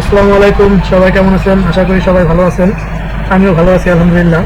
আসসালামু আলাইকুম, সবাই কেমন আছেন? আশা করি সবাই ভালো আছেন। আমিও ভালো আছি, আলহামদুলিল্লাহ।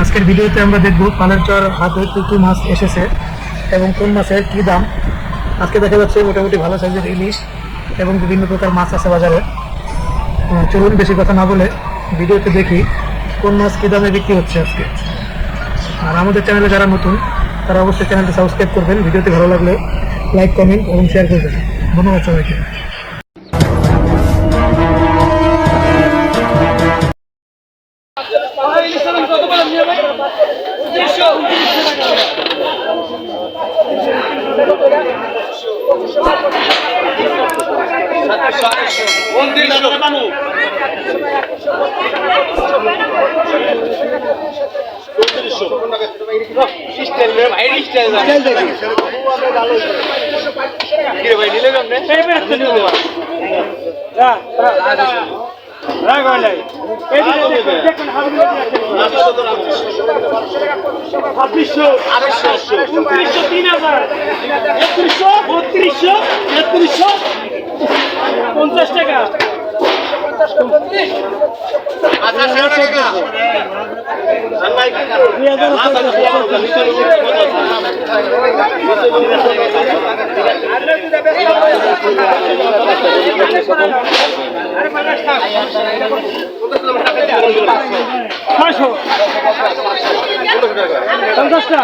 আজকের ভিডিওতে আমরা দেখব পানের চর হাতে কী কী মাছ এসেছে এবং কোন মাছের কী দাম। আজকে দেখা যাচ্ছে মোটামুটি ভালো সাইজের ইলিশ এবং বিভিন্ন প্রকার মাছ আছে বাজারে। চলুন বেশি কথা না বলে ভিডিওতে দেখি কোন মাছ কী দামে বিক্রি হচ্ছে আজকে। আর আমাদের চ্যানেলে যারা নতুন, তারা অবশ্যই চ্যানেলটি সাবস্ক্রাইব করবেন। ভিডিওটি ভালো লাগলে লাইক, কমেন্ট এবং শেয়ার করবেন। ধন্যবাদ সবাইকে। ছাব্বিশশো। আড়াইশো উনত্রিশশো তিন হাজার। একত্রিশশো বত্রিশশো তেত্রিশশো পঞ্চাশ টাকা দুই হাজার ছয়শো পঞ্চাশটা।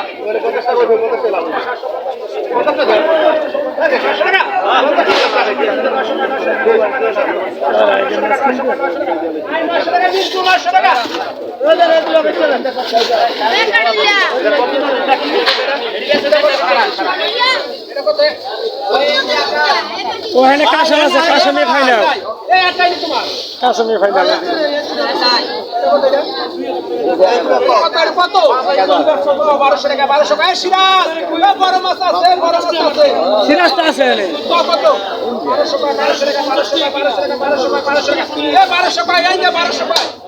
ওখানে কাশন আছে কাশনে ফাইনাল কাশনে ফাইনাল বারোশো টাকা বারোশো টাকা। সিরাজ! বড় মাছ আছে বড় মাছ আছে। সিরাজটা আছে কত? বারোশো টাকা বারোশো টাকা বারোশো টাকা বারোশো টাকা বারোশো টাকা। বারোশো টাকা এই যে বারোশো টাকা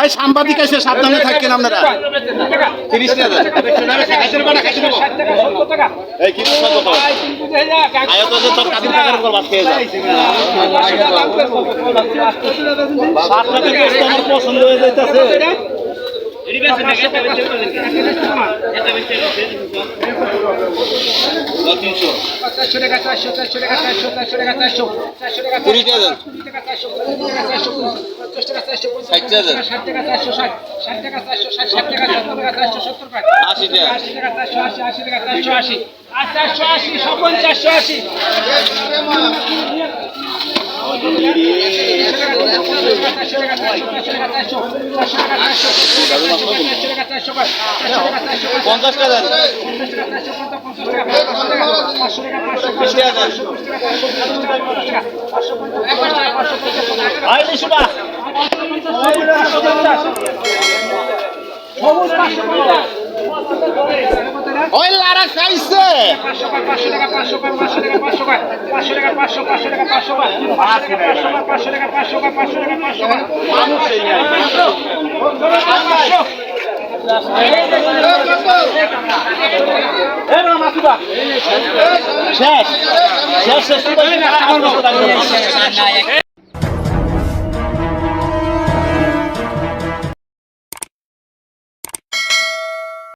আই সাংবাদিক এসে সাবধানে থাকেন আপনারা তিরিশ টাকা পছন্দ হয়ে যাইতেছে আশি টাকা। আশি টাকা চারশো আশি আশি টাকা চারশো আশি আর চারশো আশি সপন চারশো আশি চারশো টাকা টাকা চারশো পঞ্চাশ। ওই লারা খাইছে শেষ। শেষ শেষ।